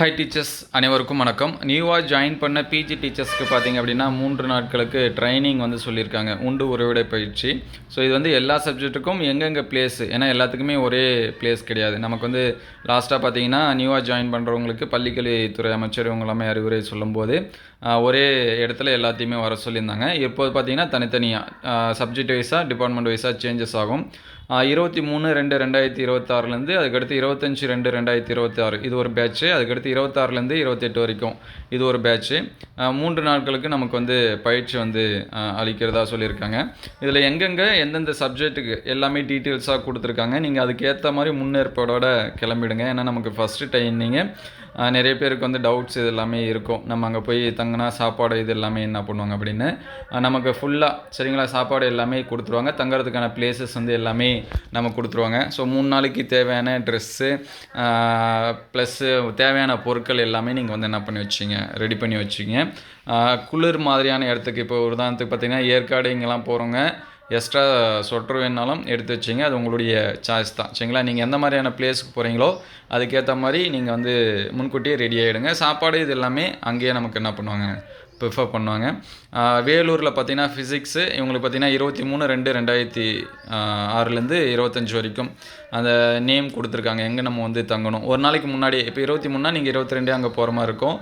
Hi teachers அனைவருக்கும் வணக்கம். நியூவாக ஜாயின் பண்ண பிஜி டீச்சர்ஸ்க்கு பார்த்தீங்க அப்படின்னா மூன்று நாட்களுக்கு ட்ரைனிங் வந்து சொல்லியிருக்காங்க. உண்டு உறவிட பயிற்சி. ஸோ இது வந்து எல்லா சப்ஜெக்ட்டுக்கும் எங்கெங்கே பிளேஸ் ஏன்னா எல்லாத்துக்குமே ஒரே பிளேஸ் கிடையாது. நமக்கு வந்து லாஸ்ட்டாக பார்த்தீங்கன்னா நியூவாக ஜாயின் பண்ணுறவங்களுக்கு பள்ளிக்கல்வித்துறை அமைச்சர் இவங்க எல்லாமே அறிவுரை சொல்லும்போது ஒரே இடத்துல எல்லாத்தையுமே வர சொல்லியிருந்தாங்க. இப்போது பார்த்தீங்கன்னா தனித்தனியாக சப்ஜெக்ட் வைஸாக டிபார்ட்மெண்ட் வைஸாக சேஞ்சஸ் ஆகும். இருபத்தி மூணு ரெண்டு ரெண்டாயிரத்தி இருபத்தாறுலேருந்து அதுக்கடுத்து இருபத்தஞ்சி ரெண்டு ரெண்டாயிரத்தி இருபத்தாறு. இது ஒரு பேட்ச்சு அதுக்கடுத்து இருபத்தாறுலேருந்து இருபத்தெட்டு வரைக்கும் இது ஒரு பேட்ச்சு மூன்று நாட்களுக்கு நமக்கு வந்து பயிற்சி வந்து அளிக்கிறதா சொல்லியிருக்காங்க. இதில் எங்கெங்கே எந்தெந்த சப்ஜெக்ட்டுக்கு எல்லாமே டீட்டெயில்ஸாக கொடுத்துருக்காங்க நீங்கள் அதுக்கேற்ற மாதிரி முன்னேற்பாடோட கிளம்பிடுங்க. ஏன்னா நமக்கு ஃபஸ்ட்டு டைமிங்கு நிறைய பேருக்கு வந்து டவுட்ஸ் இது எல்லாமே இருக்கும். நம்ம அங்கே போய் தங்கினா சாப்பாடு இது எல்லாமே என்ன பண்ணுவாங்க அப்படின்னு. நமக்கு ஃபுல்லாக சரிங்களா சாப்பாடு எல்லாமே கொடுத்துருவாங்க. தங்குறதுக்கான பிளேசஸ் வந்து எல்லாமே நம்ம கொடுத்துருவாங்க. ஸோ மூணு நாளைக்கு தேவையான ட்ரெஸ்ஸு ப்ளஸ்ஸு தேவையான பொருட்கள் எல்லாமே நீங்கள் வந்து என்ன பண்ணி வச்சிங்க? ரெடி பண்ணி வச்சிங்க. குளிர் மாதிரியான இடத்துக்கு இப்போ உதாரணத்துக்கு பார்த்தீங்கன்னா ஏற்காடு இங்கெல்லாம் போகிறவங்க எக்ஸ்ட்ரா சொட்டர் வேணாலும் எடுத்து வச்சிங்க. அது உங்களுடைய சாய்ஸ் தான். சரிங்களா? நீங்கள் எந்த மாதிரியான பிளேஸுக்கு போகிறீங்களோ அதுக்கேற்ற மாதிரி நீங்கள் வந்து முன்கூட்டியே ரெடி ஆகிடுங்க சாப்பாடு இது எல்லாமே அங்கேயே நமக்கு என்ன பண்ணுவாங்க? ப்ரிஃபர் பண்ணுவாங்க. வேலூரில் பார்த்தீங்கன்னா ஃபிசிக்ஸு இவங்களுக்கு பார்த்தீங்கன்னா இருபத்தி மூணு ரெண்டு ரெண்டாயிரத்தி ஆறுலேருந்து இருபத்தஞ்சி வரைக்கும் அந்த நேம் கொடுத்துருக்காங்க. எங்கே நம்ம வந்து தங்கணும்? ஒரு நாளைக்கு முன்னாடி இப்போ இருபத்தி மூணுனா நீங்கள் இருபத்தி ரெண்டு அங்கே போகிற மாதிரி இருக்கும்.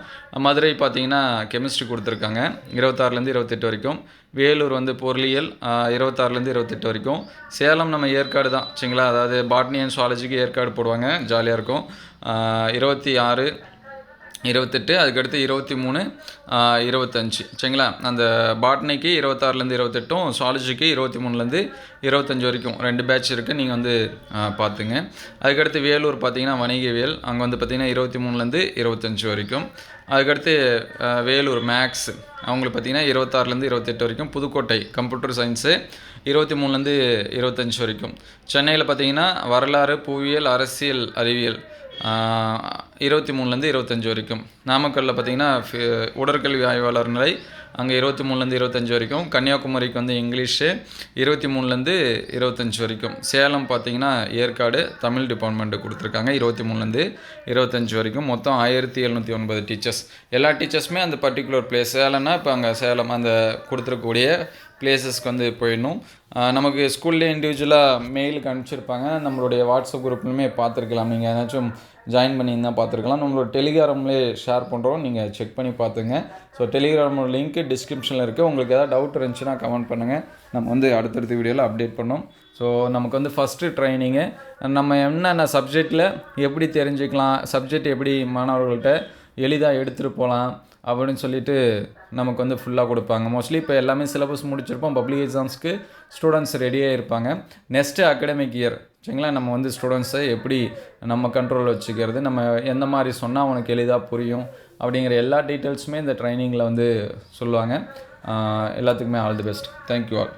மதுரை பார்த்தீங்கன்னா கெமிஸ்ட்ரி கொடுத்துருக்காங்க. இருபத்தாறுலேருந்து இருபத்தெட்டு வரைக்கும். வேலூர் வந்து பொருளியல் இருபத்தாறுலேருந்து இருபத்தெட்டு வரைக்கும். சேலம் நம்ம ஏற்காடு தான். சரிங்களா? அதாவது பாட்னி அண்ட் சுவாலஜிக்கு ஏற்காடு போடுவாங்க. ஜாலியாக இருக்கும். இருபத்தி ஆறு இருபத்தெட்டு அதுக்கடுத்து இருபத்தி மூணு இருபத்தஞ்சி. இருபத்தஞ்சு சரிங்களா? அந்த பாட்னிக்கு இருபத்தாறுலேருந்து இருபத்தெட்டும் சுவாலஜிக்கு இருபத்தி மூணுலேருந்து இருபத்தஞ்சு வரைக்கும். ரெண்டு பேட்ச் இருக்குது நீங்கள் வந்து பார்த்துங்க. அதுக்கடுத்து வேலூர் பார்த்தீங்கன்னா வணிகவியல். அங்கே வந்து பார்த்தீங்கன்னா இருபத்தி மூணுலேருந்து இருபத்தஞ்சு வரைக்கும். அதுக்கடுத்து வேலூர் மேக்ஸ் அவங்களுக்கு பார்த்திங்கன்னா இருபத்தாறுலேருந்து இருபத்தெட்டு வரைக்கும். புதுக்கோட்டை கம்ப்யூட்டர் சயின்ஸு இருபத்தி மூணுலேருந்து இருபத்தஞ்சு வரைக்கும். சென்னையில் பார்த்தீங்கன்னா வரலாறு புவியியல் அரசியல் அறிவியல். இருபத்தி மூணுலேருந்து இருபத்தஞ்சி வரைக்கும். நாமக்கல்லில் பார்த்தீங்கன்னா ஃபி- உடற்கல்வி ஆய்வாளர் நிலை அங்கே இருபத்தி மூணுலேருந்து இருபத்தஞ்சி வரைக்கும். கன்னியாகுமரிக்கு வந்து இங்கிலீஷு இருபத்தி மூணுலேருந்து இருபத்தஞ்சி வரைக்கும். சேலம் பார்த்தீங்கன்னா ஏற்காடு தமிழ் டிபார்ட்மெண்ட்டு கொடுத்துருக்காங்க. இருபத்தி மூணுலேருந்து இருபத்தஞ்சி வரைக்கும். மொத்தம் ஆயிரத்தி எழுநூற்றி ஒன்பது டீச்சர்ஸ் எல்லா டீச்சர்ஸுமே அந்த பர்டிகுலர் பிளேஸ் சேலம்னா இப்போ அங்கே சேலம் அந்த கொடுத்துருக்கக்கூடிய பிளேசஸ்க்கு வந்து போயிடணும். நமக்கு ஸ்கூல்லேயே இண்டிவிஜுவலாக மெயிலுக்கு அனுப்பிச்சிருப்பாங்க. நம்மளுடைய வாட்ஸ்அப் குரூப்லையுமே பார்த்துருக்கலாம். நீங்கள் ஏதாச்சும் ஜாயின் பண்ணியிருந்தால் பார்த்துருக்கலாம். நம்மளோட டெலிகிராம்லேயே ஷேர் பண்ணுறோம் நீங்கள் செக் பண்ணி பார்த்துங்க. ஸோ டெலிகிராமோட லிங்க்கு டிஸ்கிரிப்ஷனில் இருக்குது உங்களுக்கு ஏதாவது டவுட் இருந்துச்சுன்னா கமெண்ட் பண்ணுங்கள் நம்ம வந்து அடுத்தடுத்த வீடியோவில் அப்டேட் பண்ணோம். ஸோ நமக்கு வந்து ஃபஸ்ட்டு ட்ரைனிங்கு நம்ம என்னென்ன சப்ஜெக்டில் எப்படி தெரிஞ்சுக்கலாம் சப்ஜெக்ட் எப்படி மாணவர்கள்ட்ட எளிதாக எடுத்துகிட்டு போகலாம் அப்படின்னு சொல்லிட்டு நமக்கு வந்து ஃபுல்லாக கொடுப்பாங்க. மோஸ்ட்லி இப்போ எல்லாமே சிலபஸ் முடிச்சிருப்போம். பப்ளிக் எக்ஸாம்ஸ்க்கு ஸ்டூடெண்ட்ஸ் ரெடியாக இருப்பாங்க. நெக்ஸ்ட்டு அகடமிக் இயர் சரிங்களா? நம்ம வந்து ஸ்டூடெண்ட்ஸை எப்படி நம்ம கண்ட்ரோல் வச்சுக்கிறது நம்ம எந்த மாதிரி சொன்னால் அவனுக்கு எளிதாக புரியும் அப்படிங்கிற எல்லா டீட்டெயில்ஸுமே இந்த ட்ரைனிங்கில் வந்து சொல்லுவாங்க. எல்லாத்துக்குமே all the best thank you all